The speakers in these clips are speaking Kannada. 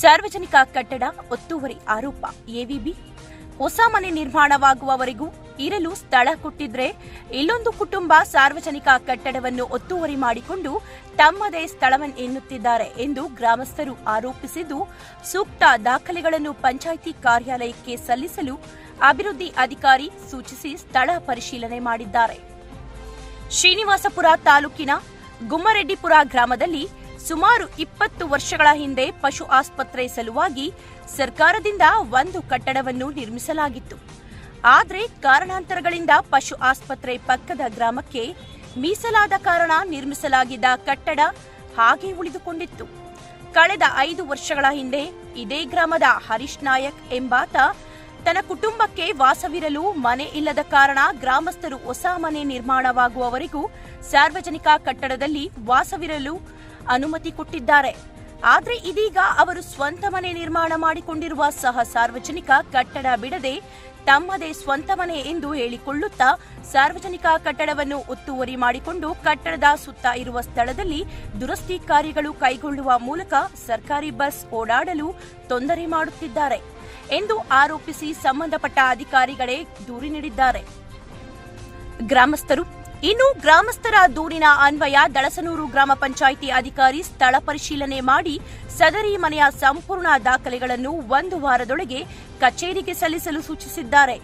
ಸಾರ್ವಜನಿಕ ಕಟ್ಟಡ ಒತ್ತುವರಿ ಆರೋಪ, ಎವಿಬಿ. ಹೊಸ ಮನೆ ನಿರ್ಮಾಣವಾಗುವವರೆಗೂ ಇರಲು ಸ್ಥಳ ಕೊಟ್ಟಿದ್ರೆ ಇಲ್ಲೊಂದು ಕುಟುಂಬ ಸಾರ್ವಜನಿಕ ಕಟ್ಟಡವನ್ನು ಒತ್ತುವರಿ ಮಾಡಿಕೊಂಡು ತಮ್ಮದೇ ಸ್ಥಳವನ್ನು ಎನ್ನುತ್ತಿದ್ದಾರೆ ಎಂದು ಗ್ರಾಮಸ್ಥರು ಆರೋಪಿಸಿದ್ದು, ಸೂಕ್ತ ದಾಖಲೆಗಳನ್ನು ಪಂಚಾಯಿತಿ ಕಾರ್ಯಾಲಯಕ್ಕೆ ಸಲ್ಲಿಸಲು ಅಭಿವೃದ್ಧಿ ಅಧಿಕಾರಿ ಸೂಚಿಸಿ ಸ್ಥಳ ಪರಿಶೀಲನೆ ಮಾಡಿದ್ದಾರೆ. ಶ್ರೀನಿವಾಸಪುರ ತಾಲೂಕಿನ ಗುಮ್ಮರೆಡ್ಡಿಪುರ ಗ್ರಾಮದಲ್ಲಿ ಸುಮಾರು ಇಪ್ಪತ್ತು ವರ್ಷಗಳ ಹಿಂದೆ ಪಶು ಆಸ್ಪತ್ರೆ ಸಲುವಾಗಿ ಸರ್ಕಾರದಿಂದ ಒಂದು ಕಟ್ಟಡವನ್ನು ನಿರ್ಮಿಸಲಾಗಿತ್ತು. ಆದರೆ ಕಾರಣಾಂತರಗಳಿಂದ ಪಶು ಆಸ್ಪತ್ರೆ ಪಕ್ಕದ ಗ್ರಾಮಕ್ಕೆ ಮೀಸಲಾದ ಕಾರಣ ನಿರ್ಮಿಸಲಾಗಿದ್ದ ಕಟ್ಟಡ ಹಾಗೆ ಉಳಿದುಕೊಂಡಿತ್ತು. ಕಳೆದ ಐದು ವರ್ಷಗಳ ಹಿಂದೆ ಇದೇ ಗ್ರಾಮದ ಹರೀಶ್ ನಾಯಕ್ ಎಂಬಾತ ತನ್ನ ಕುಟುಂಬಕ್ಕೆ ವಾಸವಿರಲು ಮನೆ ಇಲ್ಲದ ಕಾರಣ ಗ್ರಾಮಸ್ಥರು ಹೊಸ ಮನೆ ನಿರ್ಮಾಣವಾಗುವವರೆಗೂ ಸಾರ್ವಜನಿಕ ಕಟ್ಟಡದಲ್ಲಿ ವಾಸವಿರಲು ಅನುಮತಿ ಕೊಟ್ಟಿದ್ದಾರೆ. ಆದರೆ ಇದೀಗ ಅವರು ಸ್ವಂತ ಮನೆ ನಿರ್ಮಾಣ ಮಾಡಿಕೊಂಡಿರುವ ಸಹ ಸಾರ್ವಜನಿಕ ಕಟ್ಟಡ ಬಿಡದೆ ತಮ್ಮದೇ ಸ್ವಂತ ಮನೆ ಎಂದು ಹೇಳಿಕೊಳ್ಳುತ್ತಾ ಸಾರ್ವಜನಿಕ ಕಟ್ಟಡವನ್ನು ಒತ್ತುವರಿ ಮಾಡಿಕೊಂಡು ಕಟ್ಟಡದ ಸುತ್ತ ಇರುವ ಸ್ಥಳದಲ್ಲಿ ದುರಸ್ತಿ ಕಾರ್ಯಗಳು ಕೈಗೊಳ್ಳುವ ಮೂಲಕ ಸರ್ಕಾರಿ ಬಸ್ ಓಡಾಡಲು ತೊಂದರೆ ಮಾಡುತ್ತಿದ್ದಾರೆ ಎಂದು ಆರೋಪಿಸಿ ಸಂಬಂಧಪಟ್ಟ ಅಧಿಕಾರಿಗಳೇ ದೂರು ನೀಡಿದ್ದಾರೆ. ಗ್ರಾಮಸ್ಥರು ಇನ್ನು ಗ್ರಾಮಸ್ಥರ ದೂರಿನ ಅನ್ವಯ ದಳಸನೂರು ಗ್ರಾಮ ಪಂಚಾಯಿತಿ ಅಧಿಕಾರಿ ಸ್ಥಳ ಪರಿಶೀಲನೆ ಮಾಡಿ ಸದರಿ ಮನೆಯ ಸಂಪೂರ್ಣ ದಾಖಲೆಗಳನ್ನು ಒಂದು ವಾರದೊಳಗೆ ಕಚೇರಿಗೆ ಸಲ್ಲಿಸಲು ಸೂಚಿಸಿದ್ದಾರೆ.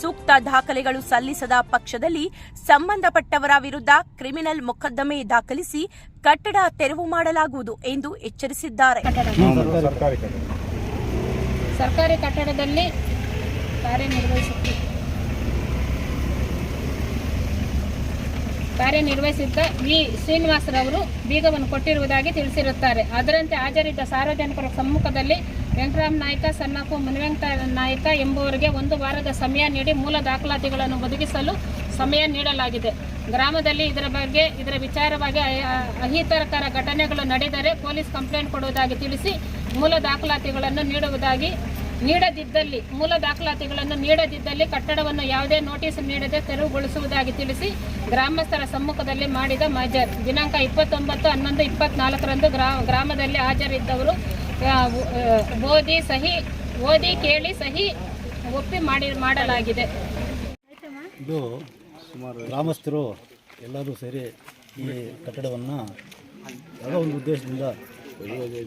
ಸೂಕ್ತ ದಾಖಲೆಗಳು ಸಲ್ಲಿಸದ ಪಕ್ಷದಲ್ಲಿ ಸಂಬಂಧಪಟ್ಟವರ ವಿರುದ್ಧ ಕ್ರಿಮಿನಲ್ ಮೊಕದ್ದಮೆ ದಾಖಲಿಸಿ ಕಟ್ಟಡ ತೆರವು ಮಾಡಲಾಗುವುದು ಎಂದು ಎಚ್ಚರಿಸಿದ್ದಾರೆ. ಸರ್ಕಾರಿ ಕಟ್ಟಡ. ಸರ್ಕಾರಿ ಕಟ್ಟಡದಲ್ಲಿ ಕಾರ್ಯನಿರ್ವಹಿಸುತ್ತಿ ಕಾರ್ಯನಿರ್ವಹಿಸಿದ್ದ ವಿ. ಶ್ರೀನಿವಾಸರವರು ಬೀಗವನ್ನು ಕೊಟ್ಟಿರುವುದಾಗಿ ತಿಳಿಸಿರುತ್ತಾರೆ. ಅದರಂತೆ ಹಾಜರಿದ್ದ ಸಾರ್ವಜನಿಕರ ಸಮ್ಮುಖದಲ್ಲಿ ವೆಂಕಟರಾಮ್ ನಾಯ್ಕ, ಸಣ್ಣಪ್ಪ ಮುನಿವೆಂಕಟ ನಾಯ್ಕ ಎಂಬುವರಿಗೆ ಒಂದು ವಾರದ ಸಮಯ ನೀಡಿ ಮೂಲ ದಾಖಲಾತಿಗಳನ್ನು ಒದಗಿಸಲು ಸಮಯ ನೀಡಲಾಗಿದೆ. ಗ್ರಾಮದಲ್ಲಿ ಇದರ ಬಗ್ಗೆ, ಇದರ ವಿಚಾರವಾಗಿ ಅಹಿತಕರ ಘಟನೆಗಳು ನಡೆದರೆ ಪೊಲೀಸ್ ಕಂಪ್ಲೇಂಟ್ ಕೊಡುವುದಾಗಿ ತಿಳಿಸಿ ಮೂಲ ದಾಖಲಾತಿಗಳನ್ನು ನೀಡುವುದಾಗಿ ನೀಡದಿದ್ದಲ್ಲಿ, ಮೂಲ ದಾಖಲಾತಿಗಳನ್ನು ನೀಡದಿದ್ದಲ್ಲಿ ಕಟ್ಟಡವನ್ನು ಯಾವುದೇ ನೋಟಿಸ್ ನೀಡದೆ ತೆರವುಗೊಳಿಸುವುದಾಗಿ ತಿಳಿಸಿ ಗ್ರಾಮಸ್ಥರ ಸಮ್ಮುಖದಲ್ಲಿ ಮಾಡಿದ ಮಜರ್. ದಿನಾಂಕ ಇಪ್ಪತ್ತೊಂಬತ್ತು, ಹನ್ನೊಂದು, ಇಪ್ಪತ್ನಾಲ್ಕರಂದು ಗ್ರಾ, ಗ್ರಾಮದಲ್ಲಿ ಹಾಜರಿದ್ದವರು ಓದಿ ಸಹಿ, ಓದಿ ಕೇಳಿ ಸಹಿ ಒಪ್ಪಿ ಮಾಡಿ, ಮಾಡಲಾಗಿದೆ. ಇದು ಗ್ರಾಮಸ್ಥರು ಎಲ್ಲರೂ ಸೇರಿ ಈ ಕಟ್ಟಡವನ್ನು ಯಾವುದೋ ಒಂದು ಉದ್ದೇಶದಿಂದ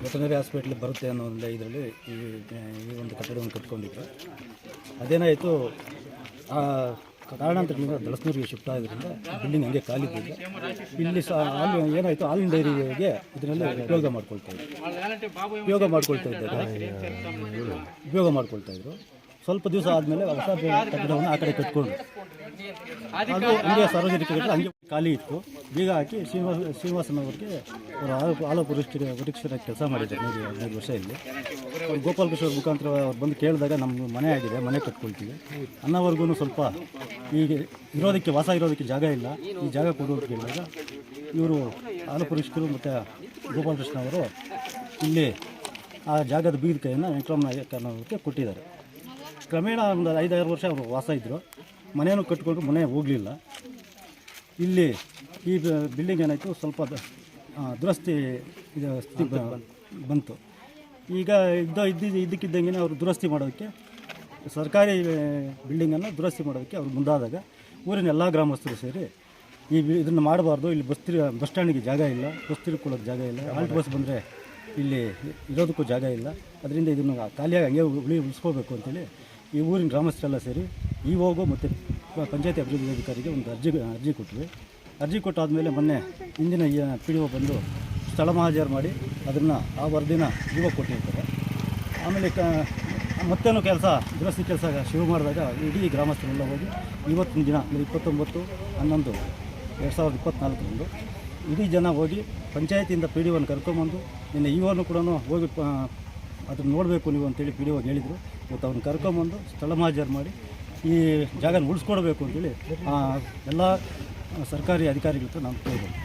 ವೆಟನರಿ ಹಾಸ್ಪಿಟ್ಲ್ ಬರುತ್ತೆ ಅನ್ನೋ ಒಂದು ಇದರಲ್ಲಿ ಈ ಈ ಒಂದು ಕಟ್ಟಡವನ್ನು ಕಟ್ಕೊಂಡಿದ್ರು ಅದೇನಾಯಿತು, ಆ ಕಾರಣಾಂತರದಿಂದ ದಳಸ್ನೂರಿಗೆ ಶಿಫ್ಟ್ ಆಗಿದ್ದರಿಂದ ಬಿಲ್ಡಿಂಗ್ ಹಂಗೆ ಖಾಲಿ ಇದ್ದಿದೆ ಇಲ್ಲಿ ಸಹ ಹಾಲು, ಏನಾಯಿತು, ಹಾಲಿನ ಡೈರಿಗೆ ಇದನ್ನೆಲ್ಲ ಉಪಯೋಗ ಮಾಡ್ಕೊಳ್ತಾ ಇದ್ರು. ಉಪಯೋಗ ಮಾಡ್ಕೊಳ್ತಾ ಇದ್ದಾರೆ ಉಪಯೋಗ ಮಾಡ್ಕೊಳ್ತಾ ಇದ್ರು. ಸ್ವಲ್ಪ ದಿವಸ ಆದಮೇಲೆ ಹೊಸ ಕಟ್ಟಡವನ್ನು ಆ ಕಡೆ ಕಟ್ಕೊಂಡು, ಅದು ಹಂಗೆ ಸಾರ್ವಜನಿಕರಿಗೆ ಹಂಗೆ ಖಾಲಿ ಇತ್ತು. ಬೀಗ ಹಾಕಿ ಶ್ರೀನಿವಾಸ ಶ್ರೀನಿವಾಸನವ್ರಿಗೆ ಅವರು ಹಾಲು ಆಲೋಪ ವೃಕ್ಷರ ಕೆಲಸ ಮಾಡಿದ್ದಾರೆ ನೂರು ಹದಿನೈದು ವರ್ಷ ಇಲ್ಲಿ. ಗೋಪಾಲ್ ಕೃಷ್ಣ ಮುಖಾಂತರ ಅವ್ರು ಬಂದು ಕೇಳಿದಾಗ ನಮ್ಮ ಮನೆ ಆಗಿದೆ, ಮನೆ ಕಟ್ಕೊಳ್ತೀವಿ. ಅನ್ನೋವರೆಗೂ ಸ್ವಲ್ಪ ಈಗ ಇರೋದಕ್ಕೆ, ವಾಸ ಇರೋದಕ್ಕೆ ಜಾಗ ಇಲ್ಲ. ಈ ಜಾಗ ಕೊಡು ಅಂತ ಕೇಳಿದಾಗ ಇವರು ಪರೀಕ್ಷಕರು ಮತ್ತು ಗೋಪಾಲ್ ಕೃಷ್ಣ ಅವರು ಇಲ್ಲಿ ಆ ಜಾಗದ ಬೀದ ಕೈಯನ್ನು ವೆಂಕಟರಾಮ ನಾಯಕ್ ಅನ್ನೋದಕ್ಕೆ ಕೊಟ್ಟಿದ್ದಾರೆ. ಕ್ರಮೇಣ ಒಂದು ಐದಾರು ವರ್ಷ ಅವರು ವಾಸ ಇದ್ದರು ಮನೆಯನ್ನು ಕಟ್ಕೊಂಡು ಮನೆ ಹೋಗಲಿಲ್ಲ. ಇಲ್ಲಿ ಈ ಬಿಲ್ಡಿಂಗ್ ಏನಾಯಿತು? ಸ್ವಲ್ಪ ದುರಸ್ತಿ ಇದು ಸ್ಥಿತಿ ಬಂತು. ಈಗ ಇದ್ದ ಇದ್ದಿದ್ದು ಇದ್ದಕ್ಕಿದ್ದಂಗೆ ಅವರು ದುರಸ್ತಿ ಮಾಡೋದಕ್ಕೆ, ಸರ್ಕಾರಿ ಬಿಲ್ಡಿಂಗನ್ನು ದುರಸ್ತಿ ಮಾಡೋದಕ್ಕೆ ಅವರು ಮುಂದಾದಾಗ ಊರಿನ ಎಲ್ಲ ಗ್ರಾಮಸ್ಥರು ಸೇರಿ ಈ ಇದನ್ನು ಮಾಡಬಾರ್ದು, ಇಲ್ಲಿ ಬಸ್ ಬಸ್ ಸ್ಟ್ಯಾಂಡಿಗೆ ಜಾಗ ಇಲ್ಲ, ಬಸ್ ತಿರ್ಕೊಳ್ಳೋಕೆ ಜಾಗ ಇಲ್ಲ, ಆಲ್ಟ್ ಬಸ್ ಬಂದರೆ ಇಲ್ಲಿ ಇರೋದಕ್ಕೂ ಜಾಗ ಇಲ್ಲ, ಅದರಿಂದ ಇದನ್ನು ಖಾಲಿಯಾಗಿ ಹಂಗೆ ಉಳಿ ಉಳಿಸ್ಕೋಬೇಕು ಅಂತೇಳಿ ಈ ಊರಿನ ಗ್ರಾಮಸ್ಥರೆಲ್ಲ ಸೇರಿ ಈ ಹೋಗೋ ಮತ್ತು ಪಂಚಾಯತಿ ಅಭಿವೃದ್ಧಿ ಅಧಿಕಾರಿಗೆ ಒಂದು ಅರ್ಜಿ ಅರ್ಜಿ ಕೊಟ್ವಿ. ಅರ್ಜಿ ಕೊಟ್ಟಾದಮೇಲೆ ಮೊನ್ನೆ ಇಂದಿನ ಪಿ ಡಿ ಒ ಬಂದು ಸ್ಥಳ ಮಹಾಜರು ಮಾಡಿ ಅದನ್ನು ಆ ವರದಿನ ಜೀವ ಕೊಟ್ಟಿರ್ತಾರೆ. ಆಮೇಲೆ ಕ, ಮತ್ತೇನು ಕೆಲಸ, ದುರಸ್ತಿ ಕೆಲಸ ಶುರು ಮಾಡಿದಾಗ ಇಡೀ ಗ್ರಾಮಸ್ಥರೆಲ್ಲ ಹೋಗಿ ಇವತ್ತಿನ ದಿನ, ಅಂದರೆ ಇಪ್ಪತ್ತೊಂಬತ್ತು, ಹನ್ನೊಂದು, ಎರಡು ಸಾವಿರದ ಇಪ್ಪತ್ತ್ನಾಲ್ಕರಂದು ಇಡೀ ಜನ ಹೋಗಿ ಪಂಚಾಯತಿಯಿಂದ ಪಿ ಡಿ ಒನ ಕರ್ಕೊಂಬಂದು ನಿನ್ನೆ ಇವನು ಕೂಡ ಹೋಗಿ ಅದನ್ನು ನೋಡಬೇಕು ನೀವು ಅಂತೇಳಿ ಪಿ ಡಿ ಒಗೆ ಹೇಳಿದರು. ಮತ್ತು ಅವ್ನು ಕರ್ಕೊಂಬಂದು ಸ್ಥಳ ಮಹಾಜರು ಮಾಡಿ ಈ ಜಾಗನ ಉಳಿಸ್ಕೊಡ್ಬೇಕು ಅಂತೇಳಿ ಎಲ್ಲ ಸರ್ಕಾರಿ ಅಧಿಕಾರಿಗಳ ನಾನು ಕೇಳಿದೆ